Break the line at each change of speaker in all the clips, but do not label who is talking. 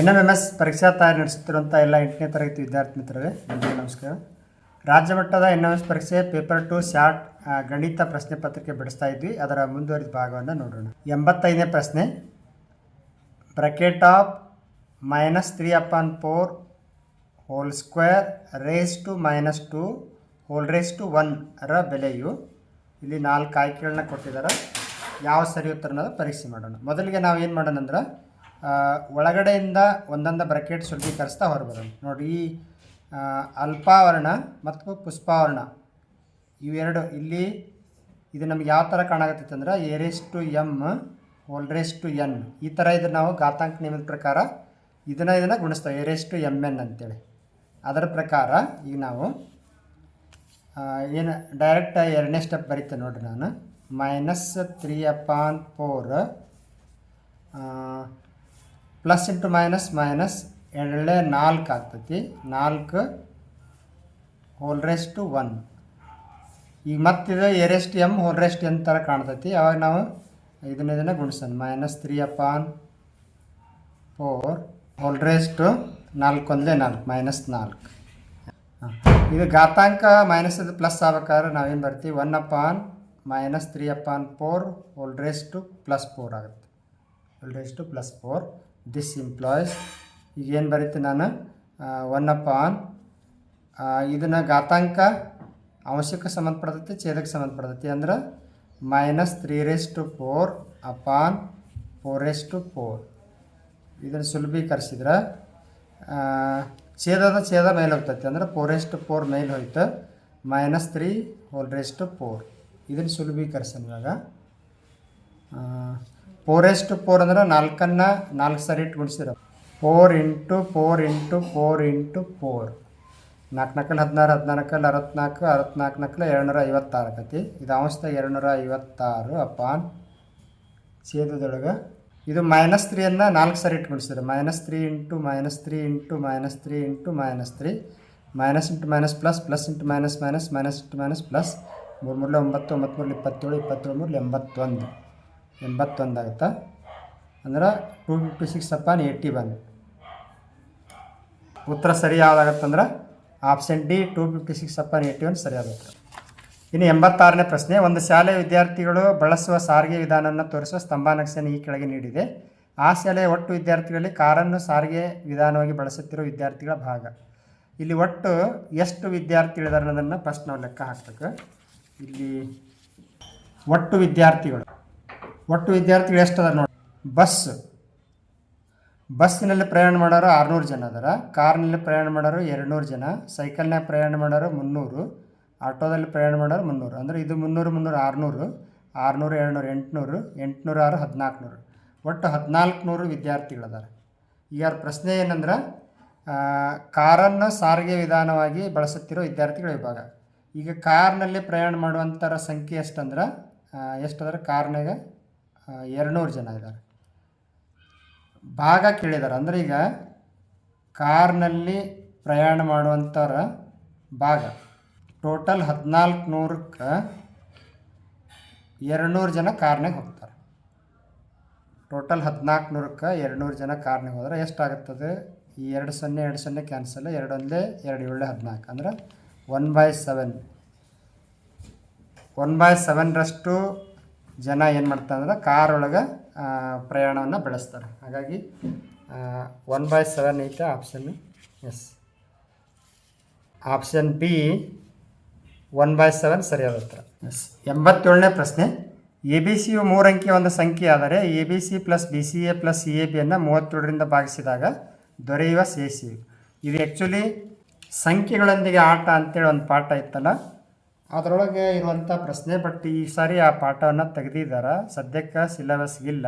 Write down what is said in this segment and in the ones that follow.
N M M S ಪರೀಕ್ಷಾ ತಯಾರಿ ನಡೆಸುತ್ತಿರುವಂಥ ಎಲ್ಲ ಎಂಟನೇ ತರಗತಿ ವಿದ್ಯಾರ್ಥಿ ಮಿತ್ರರೇ ಎಲ್ಲರಿಗೂ ನಮಸ್ಕಾರ. ರಾಜ್ಯ ಮಟ್ಟದ ಎನ್ ಎಂ ಎಸ್ ಪರೀಕ್ಷೆ ಪೇಪರ್ ಟು ಶಾರ್ಟ್ ಗಣಿತ ಪ್ರಶ್ನೆ ಪತ್ರಿಕೆ ಬಿಡಿಸ್ತಾ ಇದ್ವಿ. ಅದರ ಮುಂದುವರಿದ ಭಾಗವನ್ನು ನೋಡೋಣ. ಎಂಬತ್ತೈದನೇ ಪ್ರಶ್ನೆ. Bracket of minus three upon four whole square raise to minus two whole raise to one ರ ಬೆಲೆಯು, ಇಲ್ಲಿ ನಾಲ್ಕು ಆಯ್ಕೆಗಳನ್ನ ಕೊಟ್ಟಿದ್ದಾರೆ ಯಾವ ಸರಿ ಉತ್ತರ ಅನ್ನೋದು ಪರೀಕ್ಷೆ ಮಾಡೋಣ. ಮೊದಲಿಗೆ ನಾವು ಏನು ಮಾಡೋಣ ಅಂದ್ರೆ ಒಳಗಡೆಯಿಂದ ಒಂದೊಂದು ಬ್ರಕೆಟ್ ಶುದ್ಧೀಕರಿಸ್ತಾ ಹೊರಬರೋಣ ನೋಡಿ ಈ ಅಲ್ಪಾವರಣ ಮತ್ತು ಪುಷ್ಪಾವರ್ಣ. ಇವೆರಡು, ಇಲ್ಲಿ ಇದು ನಮ್ಗೆ ಯಾವ ಥರ ಕಾಣಾಕತ್ತೈತೆ ಅಂದ್ರೆ a raise to M, whole to N. ಈ ಥರ ಇದು ನಾವು ಘಾತಾಂಕ ನಿಯಮದ ಪ್ರಕಾರ ಇದನ್ನು ಇದನ್ನು ಗುಣಿಸ್ತೇವೆ. A raise to M N ಅಂತೇಳಿ. ಅದರ ಪ್ರಕಾರ ಈಗ ನಾವು ಏನು ಡೈರೆಕ್ಟ್ ಎರಡನೇ ಸ್ಟೆಪ್ ಬರೀತೆ ನೋಡಿರಿ ನಾನು. Minus three upon four plus into minus minus ಎರಡೇ ನಾಲ್ಕು ಆಗ್ತೈತಿ. ನಾಲ್ಕು ಹೋಲ್ ಟು ಒನ್ ಈಗ ಮತ್ತಿದು a raised M whole raised N ಥರ ಕಾಣ್ತೈತಿ. ಅವಾಗ ನಾವು ಇದನ್ನ ಇದನ್ನ ಗುಣಿಸೋಣ. Minus three upon four whole raise to ನಾಲ್ಕು ಒಂದಲೇ ನಾಲ್ಕು ಮೈನಸ್ ನಾಲ್ಕು. ಹಾಂ. ಇದು ಘಾತಾಂಕ ಮೈನಸ್ ಅದು ಪ್ಲಸ್ ಆಗ್ಬೇಕಾದ್ರೆ ನಾವೇನು ಬರ್ತೀವಿ? One upon minus three upon four whole to plus four ಆಗುತ್ತೆ. Whole to plus four this implies ಈಗ ಏನು ನಾನು? ಒನ್ ಅಪಾನ್ ಇದನ್ನು ಘಾತಾಂಕ ಅಂಶಕ್ಕೆ ಸಂಬಂಧಪಡ್ತೈತಿ ಛೇದಕ್ಕೆ ಸಂಬಂಧಪಡ್ತೈತಿ ಅಂದ್ರೆ minus three raise to four upon four raise to four ಇದನ್ನು ಸುಲಭೀಕರಿಸಿದ್ರೆ ಛೇದದ ಛೇದ ಮೇಲೆ ಹೋಗ್ತೈತಿ ಅಂದ್ರೆ ಫೋರ್ ರೇಸ್ ಟು ಫೋರ್ ಮೇಲೆ ಹೋಯ್ತು minus three whole raise to four ಇದನ್ನು ಸುಲಭೀಕರಿಸೋಣ ಇವಾಗ. ಫೋರ್ ಎಸ್ ಟು ಫೋರ್ ಅಂದ್ರೆ ನಾಲ್ಕನ್ನು ನಾಲ್ಕು ಸರಿ ಇಟ್ಟು four into four into four into four. ನಾಲ್ಕು ನಕಲ್ ಹದಿನಾರು, ಹದಿನಾಲ್ಕಲ್ಲಿ ಅರವತ್ನಾಲ್ಕು ಅರವತ್ನಾಲ್ಕು ನಾಲ್ಕಲ್ಲಿ ಎರಡುನೂರ ಐವತ್ತಾರು ಆಕತಿ. ಇದು ಅಂಶದಾಗ ಎರಡುನೂರ ಐವತ್ತಾರು ಅಪಾನ್. ಛೇದದೊಳಗೆ ಇದು ಮೈನಸ್ ತ್ರೀಯನ್ನು ನಾಲ್ಕು ಸರಿ ಇಟ್ಟು ಗುಣಿಸಿದ್ರೆ minus three into minus three into minus three into minus three minus into minus plus plus into minus minus minus into minus plus ಮೂರು ಮೂರಲೆ ಒಂಬತ್ತು ಒಂಬತ್ತು ಮೂರಲೆ ಇಪ್ಪತ್ತೇಳು ಇಪ್ಪತ್ತೇಳು ಮೂರಲೆ ಎಂಬತ್ತೊಂದು. ಎಂಬತ್ತೊಂದು ಆಗುತ್ತಾ? ಅಂದ್ರೆ two fifty six upon eighty one ಉತ್ತರ ಸರಿ ಯಾವುದಾಗತ್ತಂದ್ರೆ option D two fifty six upon eighty one ಸರಿಯಾದ ಉತ್ತರ ಇನ್ನು ಎಂಬತ್ತಾರನೇ ಪ್ರಶ್ನೆ, ಒಂದು ಶಾಲೆಯ ವಿದ್ಯಾರ್ಥಿಗಳು ಬಳಸುವ ಸಾರಿಗೆ ವಿಧಾನವನ್ನು ತೋರಿಸುವ ಸ್ತಂಭಾನಕ್ಷೆಯನ್ನು ಈ ಕೆಳಗೆ ನೀಡಿದೆ. ಆ ಶಾಲೆಯ ಒಟ್ಟು ವಿದ್ಯಾರ್ಥಿಗಳಲ್ಲಿ ಕಾರನ್ನು ಸಾರಿಗೆ ವಿಧಾನವಾಗಿ ಬಳಸುತ್ತಿರುವ ವಿದ್ಯಾರ್ಥಿಗಳ ಭಾಗ. ಇಲ್ಲಿ ಒಟ್ಟು ಎಷ್ಟು ವಿದ್ಯಾರ್ಥಿಗಳಿದ್ದಾರೆ ಅನ್ನೋದನ್ನು ಫಸ್ಟ್ ನಾವು ಲೆಕ್ಕ ಹಾಕ್ಬೇಕು. ಇಲ್ಲಿ ಒಟ್ಟು ವಿದ್ಯಾರ್ಥಿಗಳು. ಒಟ್ಟು ವಿದ್ಯಾರ್ಥಿಗಳು ಎಷ್ಟು ಅದಾರ ನೋಡಿ ಬಸ್. ಬಸ್ನಲ್ಲಿ ಪ್ರಯಾಣ ಮಾಡೋರು ಆರುನೂರು ಜನ ಅದರ. ಕಾರ್ನಲ್ಲಿ ಪ್ರಯಾಣ ಮಾಡೋರು ಎರಡುನೂರು ಜನ. ಸೈಕಲ್ನಾಗ ಪ್ರಯಾಣ ಮಾಡೋರು ಮುನ್ನೂರು. ಆಟೋದಲ್ಲಿ ಪ್ರಯಾಣ ಮಾಡೋರು ಮುನ್ನೂರು. ಅಂದರೆ ಇದು ಮುನ್ನೂರು ಮುನ್ನೂರು, ಆರುನೂರು. ಆರುನೂರು, ಎರಡುನೂರು, ಎಂಟುನೂರು. ಎಂಟುನೂರು, ಆರು, ಹದಿನಾಲ್ಕುನೂರು. ಒಟ್ಟು ಹದಿನಾಲ್ಕು ನೂರು ವಿದ್ಯಾರ್ಥಿಗಳದಾರ ಈಗ ಪ್ರಶ್ನೆ ಏನಂದ್ರೆ ಕಾರನ್ನು ಸಾರಿಗೆ ವಿಧಾನವಾಗಿ ಬಳಸುತ್ತಿರೋ ವಿದ್ಯಾರ್ಥಿಗಳ ವಿಭಾಗ. ಈಗ ಕಾರ್ನಲ್ಲಿ ಪ್ರಯಾಣ ಮಾಡುವಂಥರ ಸಂಖ್ಯೆ ಎಷ್ಟಂದ್ರೆ ಎಷ್ಟಂದ್ರೆ ಕಾರ್ನಾಗ ಎರಡುನೂರು ಜನ ಇದ್ದಾರೆ. ಭಾಗ ಕೇಳಿದ್ದಾರೆ. ಅಂದ್ರೆ ಈಗ ಕಾರ್ನಲ್ಲಿ ಪ್ರಯಾಣ ಮಾಡುವಂಥವ್ರ ಭಾಗ. ಟೋಟಲ್ ಹದಿನಾಲ್ಕು ನೂರಕ್ಕೆ ಎರಡುನೂರು ಜನ ಕಾರ್ನಾಗ ಹೋಗ್ತಾರೆ. ಟೋಟಲ್ ಹದಿನಾಲ್ಕು ನೂರಕ್ಕೆ ಎರಡುನೂರು ಜನ ಕಾರ್ನಾಗ ಹೋದ್ರೆ ಎಷ್ಟಾಗುತ್ತದೆ? ಈ ಎರಡು ಸೊನ್ನೆ ಎರಡು ಸೊನ್ನೆ ಕ್ಯಾನ್ಸಲ್ ಎರಡು ಒಂದೇ ಎರಡು ಏಳು ಹದಿನಾಲ್ಕು. ಅಂದ್ರೆ one by seven one by ಸೆವೆನ್ರಷ್ಟು ಜನ ಏನು ಮಾಡ್ತಾರೆ ಅಂದ್ರೆ ಕಾರ್ ಒಳಗೆ ಪ್ರಯಾಣವನ್ನು ಬೆಳೆಸ್ತಾರೆ. ಹಾಗಾಗಿ ಒನ್ ಬೈ ಸೆವೆನ್ ಐತೆ option is option B one by seven ಸರಿಯಾದ ಉತ್ತರ ಎಸ್ ಎಂಬತ್ತೇಳನೇ ಪ್ರಶ್ನೆ. ಎ ಬಿ ಸಿಯು ಮೂರು ಅಂಕಿಯ ಒಂದು ಸಂಖ್ಯೆ ಆದರೆ A B C plus B C A plus C A ಬಿಯನ್ನು ಮೂವತ್ತೇಳರಿಂದ ಭಾಗಿಸಿದಾಗ ದೊರೆಯುವ ಸಿ ಸಿ ಇದು ಆ್ಯಕ್ಚುಲಿ ಸಂಖ್ಯೆಗಳೊಂದಿಗೆ ಆಟ ಅಂತೇಳಿ ಒಂದು ಪಾಠ ಇತ್ತಲ್ಲ ಅದರೊಳಗೆ ಇರುವಂಥ ಪ್ರಶ್ನೆ ಬಟ್ ಈ ಸಾರಿ ಆ ಪಾಠವನ್ನು ತೆಗೆದಿದ್ದಾರೆ ಸದ್ಯಕ್ಕೆ ಸಿಲೆಬಸ್ ಇಲ್ಲ.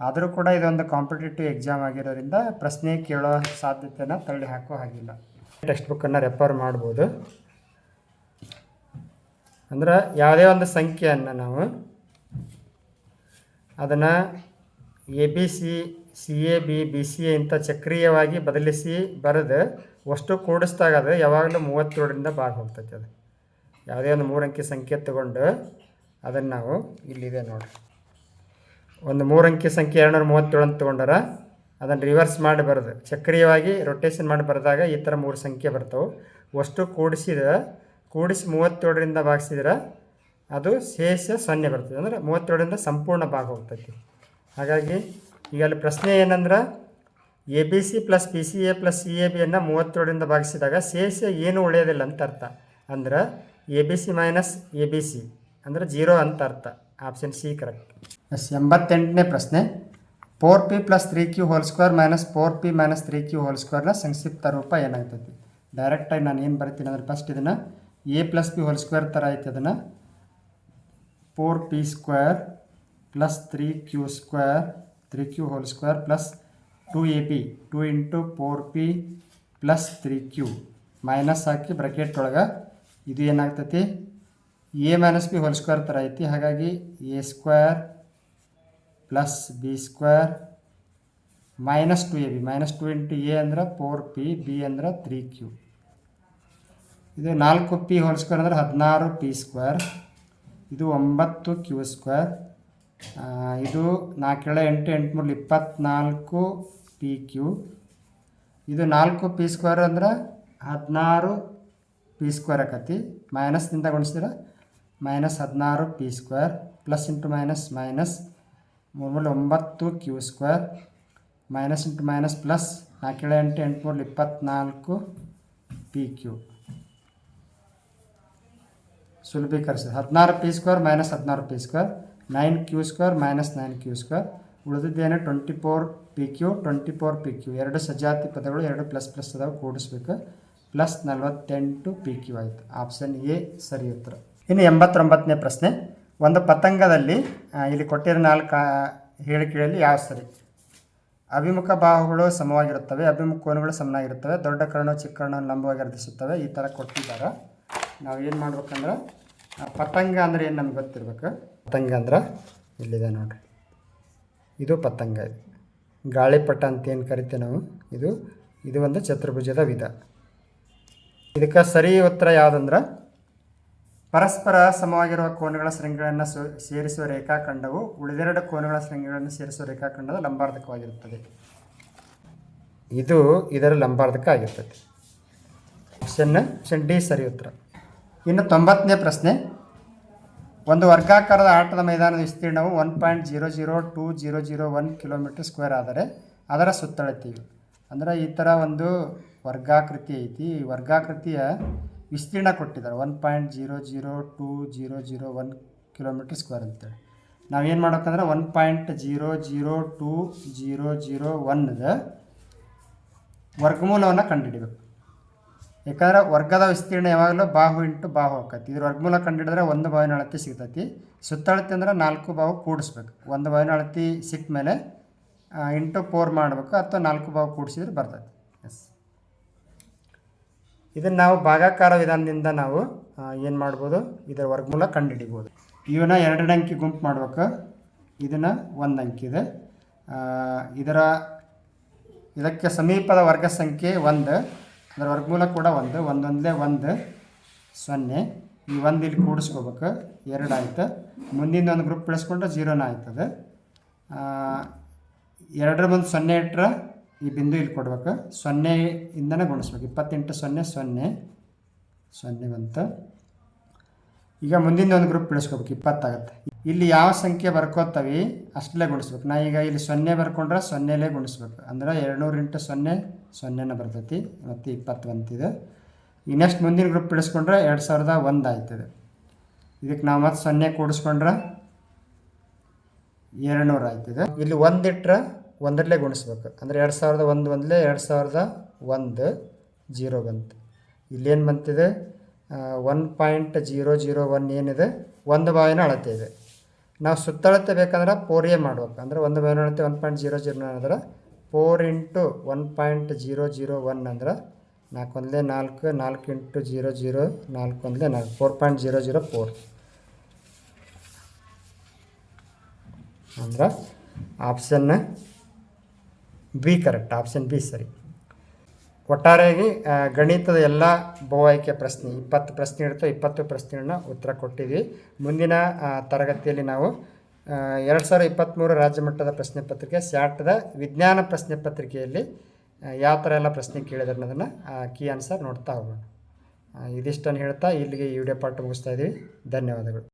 ಆದರೂ ಕೂಡ ಇದೊಂದು ಕಾಂಪಿಟೇಟಿವ್ ಎಕ್ಸಾಮ್ ಆಗಿರೋದ್ರಿಂದ ಪ್ರಶ್ನೆ ಕೇಳೋ ಸಾಧ್ಯತೆನ ತಳ್ಳಿ ಹಾಕೋ ಹಾಗಿಲ್ಲ. ಟೆಕ್ಸ್ಟ್ ಬುಕ್ಕನ್ನು ರೆಫರ್ ಮಾಡ್ಬೋದು. ಅಂದ್ರೆ ಯಾವುದೇ ಒಂದು ಸಂಖ್ಯೆಯನ್ನು ನಾವು ಅದನ್ನು A B C C A B B C A ಇಂಥ ಚಕ್ರೀಯವಾಗಿ ಬದಲಿಸಿ ಬರೆದು ಅಷ್ಟು ಕೂಡಿಸ್ದಾಗ ಅದು ಯಾವಾಗಲೂ ಮೂವತ್ತೇಳರಿಂದ ಭಾಗ ಹೋಗ್ತೈತೆ ಅದು. ಯಾವುದೇ ಒಂದು ಮೂರಂಕಿ ಸಂಖ್ಯೆ ತಗೊಂಡು ಅದನ್ನು ನಾವು ಇಲ್ಲಿದೆ ನೋಡಿ ಒಂದು ಮೂರಂಕಿ ಸಂಖ್ಯೆ ಎರಡುನೂರ ಮೂವತ್ತೇಳು ಅಂತ ತೊಗೊಂಡಾರ ಅದನ್ನು ರಿವರ್ಸ್ ಮಾಡಿ ಬರೋದು, ಚಕ್ರೀಯವಾಗಿ ರೊಟೇಷನ್ ಮಾಡಿ ಬರೆದಾಗ ಈ ಥರ ಮೂರು ಸಂಖ್ಯೆ ಬರ್ತವೆ. ಅಷ್ಟು ಕೂಡಿಸಿದ, ಕೂಡಿಸಿ ಮೂವತ್ತೇಳರಿಂದ ಭಾಗಿಸಿದ್ರೆ ಅದು ಶೇಷ ಸೊನ್ನೆ ಬರ್ತದೆ. ಅಂದರೆ ಮೂವತ್ತೇಳರಿಂದ ಸಂಪೂರ್ಣ ಭಾಗ ಹೋಗ್ತೈತಿ. ಹಾಗಾಗಿ ಈಗ ಅಲ್ಲಿ ಪ್ರಶ್ನೆ ಏನಂದ್ರೆ A B C plus P C A plus C A ಬಿಯನ್ನು ಮೂವತ್ತೇಳರಿಂದ ಭಾಗಿಸಿದಾಗ ಶೇಷ ಏನು ಉಳಿಯೋದಿಲ್ಲ ಅಂತ ಅರ್ಥ. ಅಂದ್ರೆ A B C minus A B C ಅಂದರೆ ಜೀರೋ ಅಂತ ಅರ್ಥ. ಆಪ್ಷನ್ ಸಿ ಕರೆಕ್ಟ್ ಎಸ್, ಎಂಬತ್ತೆಂಟನೇ ಪ್ರಶ್ನೆ. Four P plus three Q whole square minus four P minus three Q whole ಸ್ಕ್ವೇರ್ನ ಸಂಕ್ಷಿಪ್ತ ರೂಪ ಏನಾಗ್ತದೆ ಡೈರೆಕ್ಟಾಗಿ ನಾನು ಏನು ಬರ್ತೀನಿ ಅಂದ್ರೆ ಫಸ್ಟ್ ಇದನ್ನು A plus P whole square ಥರ ಐತೆ ಅದನ್ನು. Four P square plus three Q square three Q whole square plus two A P two into four P plus three Q minus hockey bracket ಒಳಗೆ ಇದು ಏನಾಗ್ತೈತಿ? A minus B whole square ಥರ ಐತಿ. ಹಾಗಾಗಿ A square plus B square minus two A B minus two into A ಅಂದ್ರೆ four P B ಅಂದ್ರೆ three Q ಇದು ನಾಲ್ಕು ಪಿ ಹೋಲ್ ಸ್ಕ್ವೇರ್ ಅಂದ್ರೆ ಹದಿನಾರು ಪಿ ಸ್ಕ್ವೇರ್ ಇದು ಒಂಬತ್ತು ಕ್ಯೂ ಸ್ಕ್ವೇರ್ ಇದು ನಾಲ್ಕೇಳ ಎಂಟು ಎಂಟು ಮೂರು ಇಪ್ಪತ್ತ್ನಾಲ್ಕು ಪಿ ಕ್ಯೂ ಇದು ನಾಲ್ಕು ಪಿ ಸ್ಕ್ವೇರ್ ಅಂದ್ರೆ ಹದಿನಾರು ಪಿ ಸ್ಕ್ವೇರ್ ಆಕತಿ. ಮೈನಸ್ನಿಂದ ಗುಣಿಸಿದ್ರೆ ಮೈನಸ್ ಹದಿನಾರು P square plus into minus minus ಮೂರು ಒಂಬತ್ತು Q square minus into minus plus ನಾಲ್ಕೇಳು ಎಂಟು ಎಂಟು ಮೂರು ಇಪ್ಪತ್ನಾಲ್ಕು ಪಿ ಕ್ಯೂ ಸುಲಭೀಕರಿಸಿದೆ. ಹದಿನಾರು ಪಿ ಸ್ಕ್ವೇರ್ ಮೈನಸ್ ಹದಿನಾರು P square nine Q square minus nine Q square ಉಳಿದಿದ್ದೇನೆ twenty four P Q twenty four P Q ಎರಡು ಸಜಾತಿ ಪದಗಳು ಎರಡು ಪ್ಲಸ್ ಪ್ಲಸ್ ಅದಾವೆ, ಕೂಡಿಸ್ಬೇಕು. ಪ್ಲಸ್ ನಲವತ್ತೆಂಟು ಪಿ ಕ್ಯೂ ಆಯಿತು. ಆಪ್ಷನ್ ಎ ಸರಿ ಉತ್ತರ. ಇನ್ನು ಎಂಬತ್ತೊಂಬತ್ತನೇ ಪ್ರಶ್ನೆ. ಒಂದು ಪತಂಗದಲ್ಲಿ ಇಲ್ಲಿ ಕೊಟ್ಟಿರೋ ನಾಲ್ಕು ಹೇಳಿಕೆಯಲ್ಲಿ ಯಾವ ಸರಿ? ಅಭಿಮುಖ ಬಾಹುಗಳು ಸಮವಾಗಿರುತ್ತವೆ, ಅಭಿಮುಖ ಕೋನಗಳು ಸಮನಾಗಿರುತ್ತವೆ, ದೊಡ್ಡ ಕರ್ಣ ಚಿಕ್ಕ ಕರ್ಣ ಲಂಬವಾಗಿ ಅರ್ಧಿಸುತ್ತವೆ, ಈ ಥರ ಕೊಟ್ಟಿದ್ದಾರೆ. ನಾವು ಏನು ಮಾಡ್ಬೇಕಂದ್ರೆ ಪತಂಗ ಅಂದ್ರೆ ಏನು ನಮ್ಗೆ ಗೊತ್ತಿರ್ಬೇಕು? ಪತಂಗ ಅಂದ್ರೆ, ಇಲ್ಲಿದೆ ನೋಡಿರಿ. ಇದು ಪತಂಗ. ಗಾಳಿಪಟ ಅಂತ ಏನು ಕರಿತೀವಿ ನಾವು? ಇದು ಇದು ಒಂದು ಚತುರ್ಭುಜದ ವಿಧ. ಇದಕ್ಕೆ ಸರಿ ಉತ್ತರ ಯಾವುದಂದ್ರೆ ಪರಸ್ಪರ ಸಮವಾಗಿರುವ ಕೋನಗಳ ಶೃಂಗಗಳನ್ನು ಸೇರಿಸುವ ರೇಖಾಖಂಡವು ಉಳಿದೆರಡು ಕೋನಗಳ ಶೃಂಗಗಳನ್ನು ಸೇರಿಸುವ ರೇಖಾಖಂಡದ ಲಂಬಾರ್ಧಕವಾಗಿರುತ್ತದೆ. ಇದು ಇದರ ಲಂಬಾರ್ಧಕ ಆಗಿರ್ತದೆ. ಆಪ್ಷನ್ ಆಪ್ಷನ್ ಡಿ ಸರಿ ಉತ್ತರ. ಇನ್ನು ತೊಂಬತ್ತನೇ ಪ್ರಶ್ನೆ. ಒಂದು ವರ್ಗಾಕಾರದ ಆಟದ ಮೈದಾನದ ವಿಸ್ತೀರ್ಣವು one point zero zero two zero zero one kilometre square ಆದರೆ ಅದರ ಸುತ್ತಳತೆಯು. ಅಂದರೆ ಈ ಥರ ಒಂದು ವರ್ಗಾಕೃತಿ ಐತಿ. ಈ ವರ್ಗಾಕೃತಿಯ ವಿಸ್ತೀರ್ಣ ಕೊಟ್ಟಿದ್ದಾರೆ. One point zero zero two zero zero one kilometre square ಅಂತೇಳಿ. ನಾವೇನು ಮಾಡ್ಬೇಕಂದ್ರೆ one point zero zero two zero zero ಒನ್ದ ವರ್ಗಮೂಲವನ್ನು ಕಂಡುಹಿಡಿಬೇಕು ಯಾಕಂದ್ರೆ ವರ್ಗದ ವಿಸ್ತೀರ್ಣ ಯಾವಾಗಲೂ ಬಾಹು ಇಂಟು ಬಾಹು ಹಾಕತಿ ಇದ್ರ ವರ್ಗಮೂಲ ಕಂಡುಹಿಡಿದ್ರೆ ಒಂದು ಬಾವಿನ ಅಳತೆ ಸಿಗ್ತೈತಿ. ಸುತ್ತಳತೆ ಅಂದ್ರೆ ನಾಲ್ಕು ಬಾವು ಕೂಡಿಸ್ಬೇಕು. ಒಂದು ಬಾವಿನ ಅಳತಿ ಸಿಕ್ಕ ಮೇಲೆ ಇಂಟು ಫೋರ್ ಮಾಡಬೇಕು. ಅಥವಾ ನಾಲ್ಕು ಬಾವು ಕೂಡಿಸಿದ್ರೆ ಬರ್ತೈತಿ. ಎಸ್ ಇದನ್ನು ನಾವು ಭಾಗಾಕಾರ ವಿಧಾನದಿಂದ ನಾವು ಏನು ಮಾಡ್ಬೋದು? ಇದರ ವರ್ಗಮೂಲ ಕಂಡುಹಿಡಿಬೋದು ಇವನ್ನ ಎರಡು ಅಂಕಿ ಗುಂಪು ಮಾಡ್ಬೇಕು. ಇದನ್ನು ಒಂದು ಅಂಕಿ ಇದೆ. ಆ, ಇದರ ಇದಕ್ಕೆ ಸಮೀಪದ ವರ್ಗ ಸಂಖ್ಯೆ ಒಂದು ಅದರ ವರ್ಗಮೂಲ ಕೂಡ ಒಂದು ಒಂದೊಂದೇ ಒಂದು ಸೊನ್ನೆ. ಈ ಒಂದು ಇಲ್ಲಿ ಕೂಡಿಸ್ಕೋಬೇಕು. ಎರಡು ಆಯ್ತು. ಮುಂದಿನ ಒಂದು ಗ್ರೂಪ್ ಬೆಳೆಸ್ಕೊಂಡ್ರೆ ಜೀರೋನ ಆಯ್ತದೆ. ಎರಡರ ಮುಂದೆ ಸೊನ್ನೆ ಇಟ್ಟರೆ ಈ ಬಿಂದು ಇಲ್ಲಿ ಕೊಡ್ಬೇಕು. ಸೊನ್ನೆಯಿಂದನೇ ಗುಣಿಸ್ಬೇಕು. ಇಪ್ಪತ್ತೆಂಟು ಸೊನ್ನೆ ಸೊನ್ನೆ ಸೊನ್ನೆ ಬಂತು. ಈಗ ಮುಂದಿನ ಒಂದು ಗ್ರೂಪ್ ಬೆಳೆಸ್ಕೋಬೇಕು ಇಪ್ಪತ್ತಾಗತ್ತೆ. ಇಲ್ಲಿ ಯಾವ ಸಂಖ್ಯೆ ಬರ್ಕೋತವಿ ಅಷ್ಟಲೇ ಗುಣಿಸ್ಬೇಕು. ನಾ ಈಗ ಇಲ್ಲಿ ಸೊನ್ನೆ ಬರ್ಕೊಂಡ್ರೆ ಸೊನ್ನೆಲೇ ಗುಣಿಸ್ಬೇಕು. ಅಂದ್ರೆ ಎರಡುನೂರು ಇಂಟು ಸೊನ್ನೆ ಸೊನ್ನೆನ ಬರ್ತೈತಿ. ಮತ್ತು ಇಪ್ಪತ್ತು ಬಂತಿದೆ. ಈ ನೆಕ್ಸ್ಟ್ ಮುಂದಿನ ಗ್ರೂಪ್ ಬಿಡಿಸ್ಕೊಂಡ್ರೆ ಎರಡು ಸಾವಿರದ ಒಂದು ಆಯ್ತದೆ. ಇದಕ್ಕೆ ನಾವು ಮತ್ತೆ ಸೊನ್ನೆ ಕೂಡಿಸ್ಕೊಂಡ್ರೆ ಎರಡು ನೂರು ಆಯ್ತದೆ. ಇಲ್ಲಿ ಒಂದಿಟ್ರೆ ಒಂದರಲ್ಲೇ ಗುಣಿಸ್ಬೇಕು. ಅಂದರೆ ಎರಡು ಸಾವಿರದ ಒಂದು ಒಂದಲೇ ಎರಡು ಸಾವಿರದ ಒಂದು ಜೀರೋ ಬಂತು. ಇಲ್ಲೇನು ಬಂತಿದೆ? One point zero zero one ಏನಿದೆ? ಒಂದು ಬಾವಿನ ಅಳತೆ ಇದೆ. ನಾವು ಸುತ್ತಳತೆ ಬೇಕಂದ್ರೆ ಎ ಮಾಡ್ಬೇಕು. ಅಂದರೆ ಒಂದು ಬಾವಿನ ಅಳತೆ ಒನ್ ಪಾಯಿಂಟ್ ಜೀರೋ ಜೀರೋ ಅಂದ್ರೆ four into one point zero zero one ಅಂದ್ರೆ ನಾಲ್ಕು ಒಂದಲೇ ನಾಲ್ಕು ನಾಲ್ಕು ಇಂಟು ಜೀರೋ ಜೀರೋ ನಾಲ್ಕು ಒಂದಲೇ ನಾಲ್ಕು four point zero zero four ಅಂದ್ರೆ option B correct option B ಸರಿ. ಒಟ್ಟಾರೆಯಾಗಿ ಗಣಿತದ ಎಲ್ಲ ಬಹು ಆಯ್ಕೆ ಪ್ರಶ್ನೆ, ಇಪ್ಪತ್ತು ಪ್ರಶ್ನೆ ಇರ್ತವೆ ಇಪ್ಪತ್ತು ಪ್ರಶ್ನೆಗಳನ್ನ ಉತ್ತರ ಕೊಟ್ಟಿದ್ವಿ ಮುಂದಿನ ತರಗತಿಯಲ್ಲಿ ನಾವು ಎರಡು ಸಾವಿರ ಇಪ್ಪತ್ತ್ಮೂರು ರಾಜ್ಯ ಮಟ್ಟದ ಪ್ರಶ್ನೆ ಪತ್ರಿಕೆ, ಸ್ಯಾಟ್ದ ವಿಜ್ಞಾನ ಪ್ರಶ್ನೆ ಪತ್ರಿಕೆಯಲ್ಲಿ ಯಾವ ಥರ ಎಲ್ಲ ಪ್ರಶ್ನೆ ಕೇಳಿದ್ರೆ ಅನ್ನೋದನ್ನು ಕೀ ಆನ್ಸರ್ ನೋಡ್ತಾ ಹೋಗೋಣ. ಇದಿಷ್ಟನ್ನು ಹೇಳ್ತಾ ಇಲ್ಲಿಗೆ ಈ ವಿಡಿಯೋ ಪಾಠ ಮುಗಿಸ್ತಾ ಇದ್ದೀವಿ. ಧನ್ಯವಾದಗಳು.